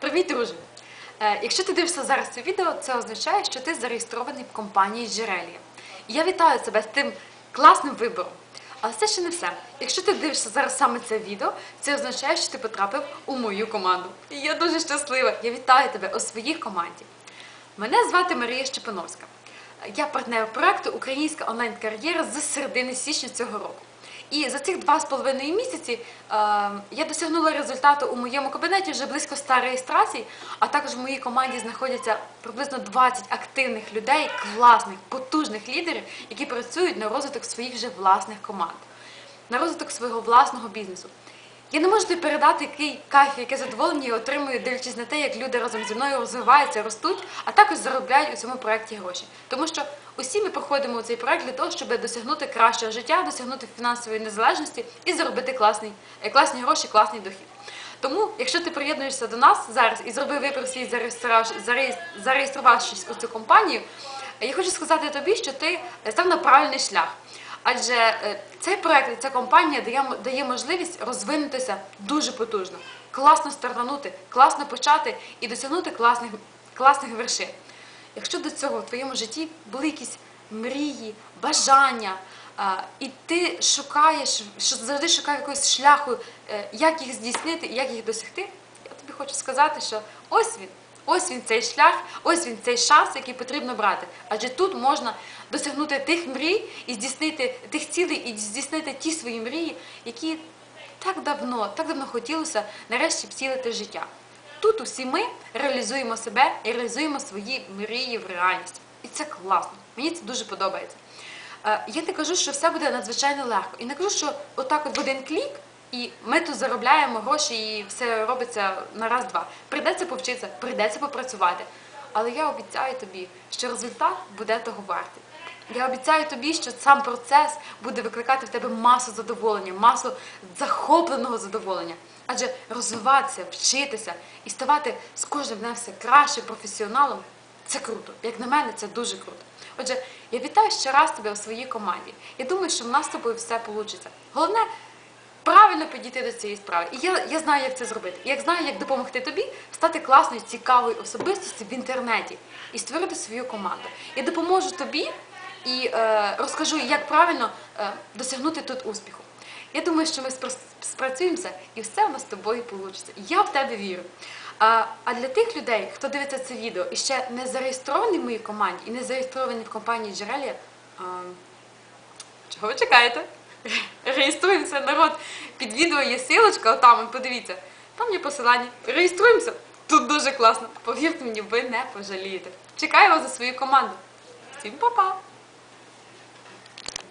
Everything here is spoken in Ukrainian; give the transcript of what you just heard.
Привіт, друже! Е, Якщо ти дивишся зараз це відео, це означає, що ти зареєстрований в компанії Джерелія. І я вітаю тебе з тим класним вибором. Але це ще не все. Якщо ти дивишся зараз саме це відео, це означає, що ти потрапив у мою команду. І я дуже щаслива. Я вітаю тебе у своїй команді. Мене звати Марія Щепановська. Я партнер проекту Українська онлайн-кар'єра з середини січня цього року. І за цих два з половиною місяці е, я досягнула результату у моєму кабінеті вже близько 100 реєстрацій, а також в моїй команді знаходяться приблизно 20 активних людей, класних, потужних лідерів, які працюють на розвиток своїх вже власних команд, на розвиток свого власного бізнесу. Я не можу тобі передати, який кайф, яке задоволення я отримую, дивлячись на те, як люди разом зі мною розвиваються, ростуть, а також заробляють у цьому проєкті гроші. Тому що усі ми проходимо цей проєкт для того, щоб досягнути кращого життя, досягнути фінансової незалежності і заробити класний, е, класні гроші, класний дохід. Тому, якщо ти приєднуєшся до нас зараз і зробив вибір свій зареєструвавшись- у цю компанію, я хочу сказати тобі, що ти став на правильний шлях. Адже е, цей проект ця компанія дає, дає можливість розвинутися дуже потужно, класно стартанути, класно почати і досягнути класних, класних вершин. Якщо до цього в твоєму житті були якісь мрії, бажання, і ти шукаєш, завжди шукав якогось шляху, е, як їх здійснити і як їх досягти, я тобі хочу сказати, що ось він. Ось він цей шлях, ось він цей шанс, який потрібно брати. Адже тут можна досягнути тих мрій і здійснити тих цілей і здійснити ті свої мрії, які так давно, так давно хотілося нарешті втілити життя. Тут усі ми реалізуємо себе і реалізуємо свої мрії в реальність. І це класно. Мені це дуже подобається. Е, Я не кажу, що все буде надзвичайно легко. І не кажу, що отак от в один клік, і ми тут заробляємо гроші, і все робиться на раз-два. Прийдеться повчитися, прийдеться попрацювати. Але я обіцяю тобі, що результат буде того вартий. Я обіцяю тобі, що сам процес буде викликати в тебе масу задоволення, масу захопленого задоволення. Адже розвиватися, вчитися і ставати з кожним днем все краще професіоналом це круто. Як на мене, це дуже круто. Отже, я вітаю ще раз тебе у своїй команді. Я думаю, що в нас з тобою все вийде. Головне правильно підійти до цієї справи. І я, я знаю, як це зробити. І як знаю, як допомогти тобі стати класною, цікавою особистістю в інтернеті і створити свою команду. Я допоможу тобі і е, розкажу, як правильно е, досягнути тут успіху. Я думаю, що ми спрацюємося і все у нас з тобою вийде. Я в тебе вірю. А, для тих людей, хто дивиться це відео і ще не зареєстрований в моїй команді і не зареєстрований в компанії Джерелія, чого ви чекаєте? Реєструємося, народ. Під відео є силочка, отам, подивіться. Там є посилання. Реєструємося. Тут дуже класно. Повірте мені, ви не пожалієте. Чекаю вас за свою команду. Всім па-па!